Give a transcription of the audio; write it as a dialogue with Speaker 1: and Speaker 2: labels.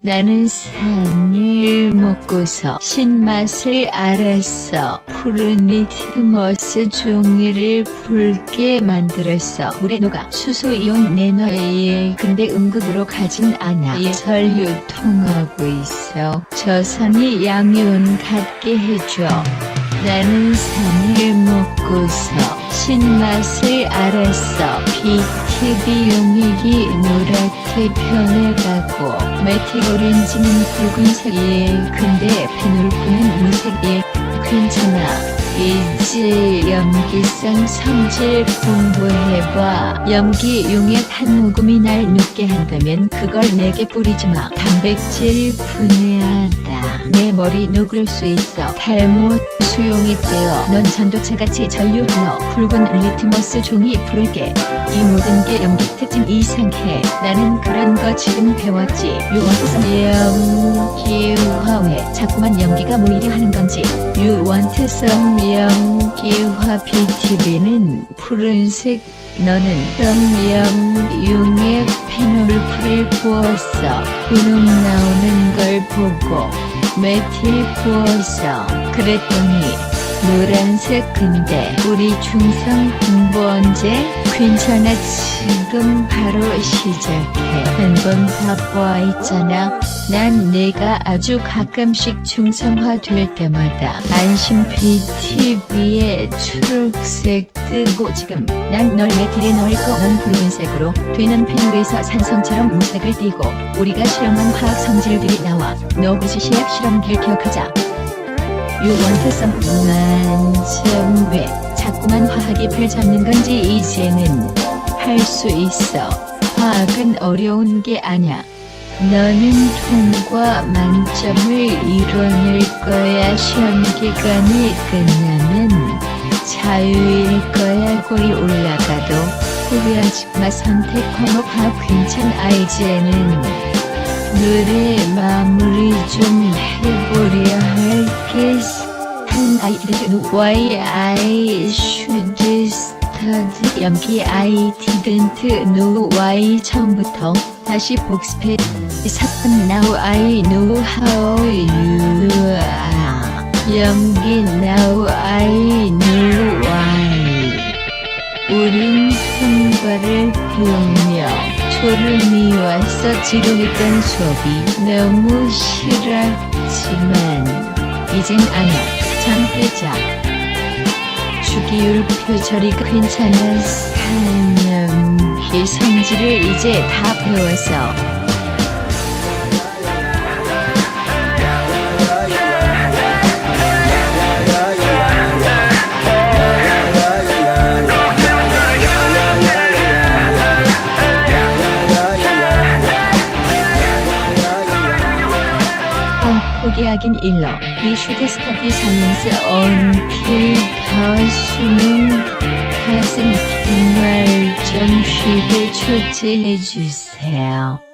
Speaker 1: 나는 산일 먹고서 신맛을 알았어. 푸른 리트머스 종이를 붉게 만들었어. 물에 녹아 수소이온 내놔에 근데 응급으로 가진 않아. 설유 통하고 있어. 저산이 양이온 갖게 해줘. 나는 산일 먹고서 신맛을 알았어. BTV 용액이 노랗게 변해가고 매틱 오렌지는 붉은색이에 근데 페놀프는 무색이에 괜찮아. 이제 염기성 성질 공부해봐. 염기 용액 한 모금이 날 눕게 한다면 그걸 내게 뿌리지 마. 단백질 분해하다. 내 머리 녹을 수 있어. 탈모 수용이 되어 넌 전도체같이 전류 흘러 붉은 리트머스 종이 붉게. 이 모든 게 염기 특징 이상해. 나는 그런 거 지금 배웠지. 유원투성 염기화왜 자꾸만 염기가 모이려 하는 건지. 유원투성 염기화 BTV는 푸른색. 너는 염용의 페놀풀을 부었어. 분홍 나오는 걸 보고 메틸 부어서 그랬더니 노란색 근데 우리 중성 공부 언제? 괜찮아 지 금 바로 시작해. 한번 바빠 있잖아. 난 내가 아주 가끔씩 중성화 될 때마다 안심 BTV에 초록색 뜨고 지금 난 널 메틸에 넣을 거넌 붉은색으로 되는 페놀에서 산성처럼 무색을 띠고 우리가 실험한 화학 성질들이 나와 너 그시 시약 실험기를 기억하자. 유원투성 만점회. 자꾸만 화학이 별 잡는 건지 이제는 할 수 있어. 화학은 어려운 게 아냐 너는 통과 만점을 이뤄낼 거야. 시험 기간이 끝나면 자유일 거야. 골이 올라가도 후회하지 마. 선택 과목 화학 괜찮 아. 이제는 노래 마무리 좀 해보려 할게. 한 I didn't why Start 연기 I didn't know why 처음부터 다시 복습해 사건 now I know how you are 연기 now I know why 우린 통과를 배우며 졸음이 와서 지루했던 수업이 너무 싫었지만 이젠 아냐 장대자 주 기율 표절이 괜찮은 사념기 성질을 이제 다 배워서 어, 포기하긴 일러 이 슈드스터디 사면서 언필 가수는 가슴 정말 좀 쉬게 초대해주세요.